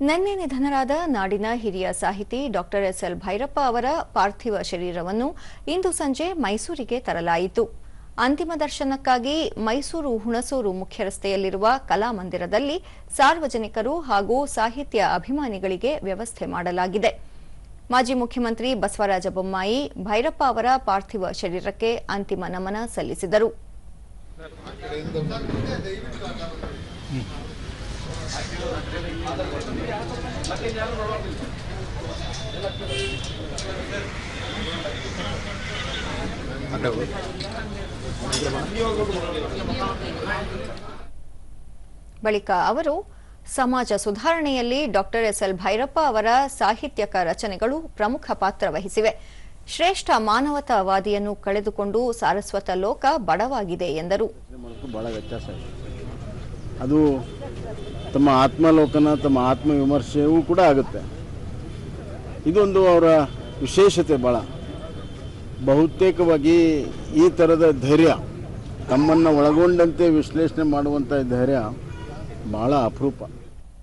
ನಿನ್ನೆ ನಿಧನರಾದ ನಾಡಿನ ಹಿರಿಯ ಸಾಹಿತಿ ಡಾಕ್ಟರ್ ಎಸ್ ಎಲ್ ಭೈರಪ್ಪ ಅವರ ಪಾರ್ಥಿವ ಶರೀರವನ್ನು ಇಂದು ಸಂಜೆ ಮೈಸೂರಿಗೆ ತರಲಾಯಿತು. ಅಂತಿಮ ದರ್ಶನಕ್ಕಾಗಿ ಮೈಸೂರು ಹುಣಸೂರು ಮುಖ್ಯ ರಸ್ತೆಯಲ್ಲಿರುವ ಕಲಾಮಂದಿರದಲ್ಲಿ ಸಾರ್ವಜನಿಕರು ಹಾಗೂ ಸಾಹಿತ್ಯ ಅಭಿಮಾನಿಗಳಿಗೆ ವ್ಯವಸ್ಥೆ ಮಾಡಲಾಗಿದೆ. ಮಾಜಿ ಮುಖ್ಯಮಂತ್ರಿ ಬಸವರಾಜ ಬೊಮ್ಮಾಯಿ ಭೈರಪ್ಪ ಅವರ ಪಾರ್ಥಿವ ಶರೀರಕ್ಕೆ ಅಂತಿಮ ನಮನ ಸಲ್ಲಿಸಿದರು. ಬಳಿಕ ಅವರು ಸಮಾಜ ಸುಧಾರಣೆಯಲ್ಲಿ ಡಾಕ್ಟರ್ ಎಸ್ ಎಲ್ ಭೈರಪ್ಪ ಅವರ ಸಾಹಿತ್ಯಕ ರಚನೆಗಳು ಪ್ರಮುಖ ಪಾತ್ರ ವಹಿಸಿವೆ. ಶ್ರೇಷ್ಠ ಮಾನವತಾವಾದಿಯನ್ನು ಕಳೆದುಕೊಂಡು ಸಾರಸ್ವತ ಲೋಕ ಬಡವಾಗಿದೆ ಎಂದರು. ಅದು ತಮ್ಮ ಆತ್ಮಲೋಕನ, ತಮ್ಮ ಆತ್ಮವಿಮರ್ಶೆಯೂ ಕೂಡ ಆಗುತ್ತೆ. ಇದೊಂದು ಅವರ ವಿಶೇಷತೆ ಭಾಳ ಬಹುತೇಕವಾಗಿ ಈ ಥರದ ಧೈರ್ಯ, ತಮ್ಮನ್ನು ಒಳಗೊಂಡಂತೆ ವಿಶ್ಲೇಷಣೆ ಮಾಡುವಂಥ ಧೈರ್ಯ ಭಾಳ ಅಪರೂಪ.